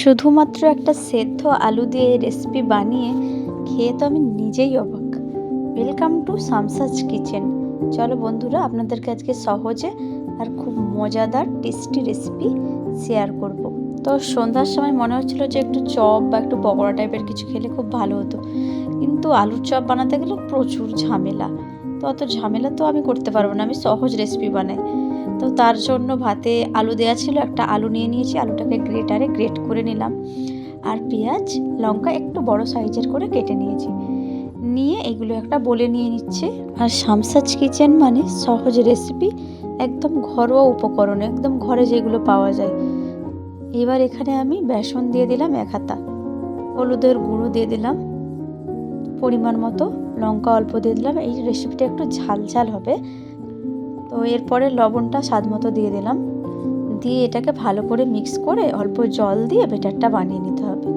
শুধুমাত্র একটা সেদ্ধ আলু দিয়ে রেসিপি বানিয়ে খেয়ে তো আমি নিজেই অবাক। ওয়েলকাম টু সামসাজ কিচেন চলো বন্ধুরা, আপনাদেরকে আজকে সহজে আর খুব মজাদার টেস্টি রেসিপি শেয়ার করব। তো সন্ধ্যার সময় মনে হচ্ছিল যে একটু চপ বা একটু পকোড়া টাইপের কিছু খেলে খুব ভালো হতো। কিন্তু আলুর চপ বানাতে গেলে প্রচুর ঝামেলা। তো অত ঝামেলা তো আমি করতে পারব না, আমি সহজ রেসিপি বানাই। তো তার জন্য ভাতে আলু দেওয়া ছিল, একটা আলু নিয়ে নিয়েছি, আলুটাকে গ্রেটারে গ্রেট করে নিলাম। আর পেঁয়াজ, লঙ্কা একটু বড় সাইজের করে কেটে নিয়েছি। নিয়ে এগুলো একটা বলে নিয়ে নিচ্ছে। আর শামসাজ কিচেন মানে সহজ রেসিপি, একদম ঘরোয়া উপকরণ, একদম ঘরে যেগুলো পাওয়া যায়। এবার এখানে আমি বেসন দিয়ে দিলাম এক হাতা। হলুদের গুঁড়ো দিয়ে দিলাম। পরিমাণ মতো লঙ্কা অল্প দিয়ে দিলাম। এই রেসিপিটা একটু ঝাল ঝাল হবে। তো এরপরে লবণটা স্বাদ মতো দিয়ে দিলাম। দিয়ে এটাকে ভালো করে মিক্স করে অল্প জল দিয়ে বেটারটা বানিয়ে নিতে হবে।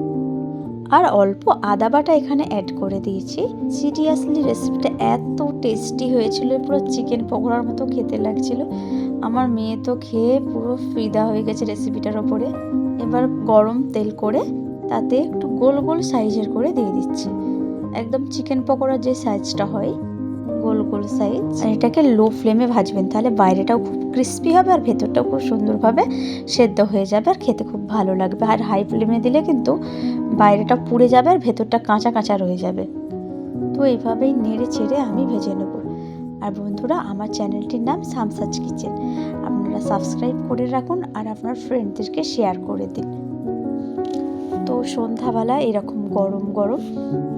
আর অল্প আদা বাটা এখানে অ্যাড করে দিয়েছি। সিরিয়াসলি রেসিপিটা এত টেস্টি হয়েছিল, পুরো চিকেন পকোড়ার মতো খেতে লাগছিল। আমার মেয়ে তো খেয়ে পুরো ফিদা হয়ে গেছে রেসিপিটার ওপরে। এবার গরম তেল করে তাতে একটু গোল গোল সাইজের করে দিয়ে দিচ্ছি। একদম চিকেন পকোড়ার যে সাইজটা হয় গোল সাইজ আর এটাকে লো ফ্লেমে ভাজবেন, তাহলে বাইরেটাও খুব ক্রিস্পি হবে আর ভেতরটাও খুব সুন্দরভাবে সেদ্ধ হয়ে যাবে আর খেতে খুব ভালো লাগবে। আর হাই ফ্লেমে দিলে কিন্তু বাইরেটা পুড়ে যাবে আর ভেতরটা কাঁচা কাঁচা রয়ে যাবে। তো এইভাবেই নেড়ে চেড়ে আমি ভেজে নেব। আর বন্ধুরা, আমার চ্যানেলটির নাম সামসাজ কিচেন। আপনারা সাবস্ক্রাইব করে রাখুন আর আপনার ফ্রেন্ডদেরকে শেয়ার করে দিন। তো সন্ধ্যাবেলা এরকম গরম গরম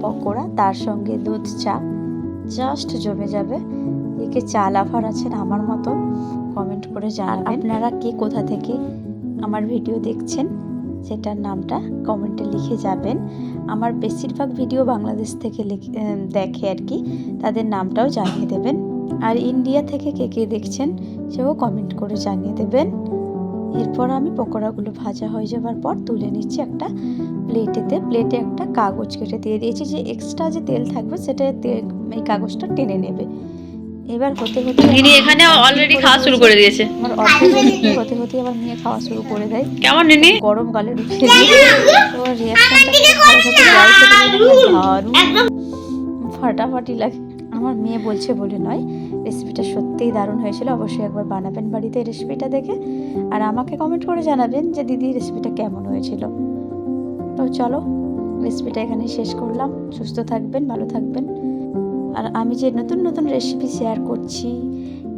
পকোড়া, তার সঙ্গে দুধ চা জাস্ট জমে যাবে। একে চা লাভার আছেন আমার মতো কমেন্ট করে জানাবেন। আপনারা কে কোথা থেকে আমার ভিডিও দেখছেন, সেটার নামটা কমেন্টে লিখে যাবেন। আমার বেশিরভাগ ভিডিও বাংলাদেশ থেকে দেখে আর কি, তাদের নামটাও জানিয়ে দেবেন। আর ইন্ডিয়া থেকে কে কে দেখছেন, সেও কমেন্ট করে জানিয়ে দেবেন। এরপর আমি পকোড়াগুলো ভাজা হয়ে যাবার পর তুলে নিচ্ছি একটা প্লেটেতে। প্লেটে একটা কাগজ কেটে দিয়ে দিয়েছি যে এক্সট্রা যে তেল থাকবে সেটা এই কাগজটা টেনে নেবে। এবার হতে হতে তিনি এখানে অলরেডি খাওয়া শুরু করে দিয়েছে। আমার অর্ধেক হতে হতে আবার নিয়ে খাওয়া শুরু করে দেয়। কেমন নিনি গরম গালে ঢুকিয়ে দিই তো রিয়াকশনটা দারুণ। ফাটাফাটি লাগে। আমার মেয়ে বলছে বলে নয়। রেসিপিটা সত্যিই দারুণ হয়েছিল। অবশ্যই একবার বানাবেন বাড়িতে রেসিপিটা দেখে। আর আমাকে কমেন্ট করে জানাবেন যে, দিদি রেসিপিটা কেমন হয়েছিল? তো চলো রেসিপিটা এখানে শেষ করলাম। সুস্থ থাকবেন, ভালো থাকবেন। আর আমি যে নতুন নতুন রেসিপি শেয়ার করছি,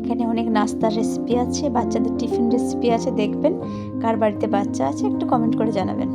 এখানে অনেক নাস্তার রেসিপি আছে, বাচ্চাদের টিফিন রেসিপি আছে, দেখবেন। কার বাড়িতে বাচ্চা আছে, একটু কমেন্ট করে জানাবেন।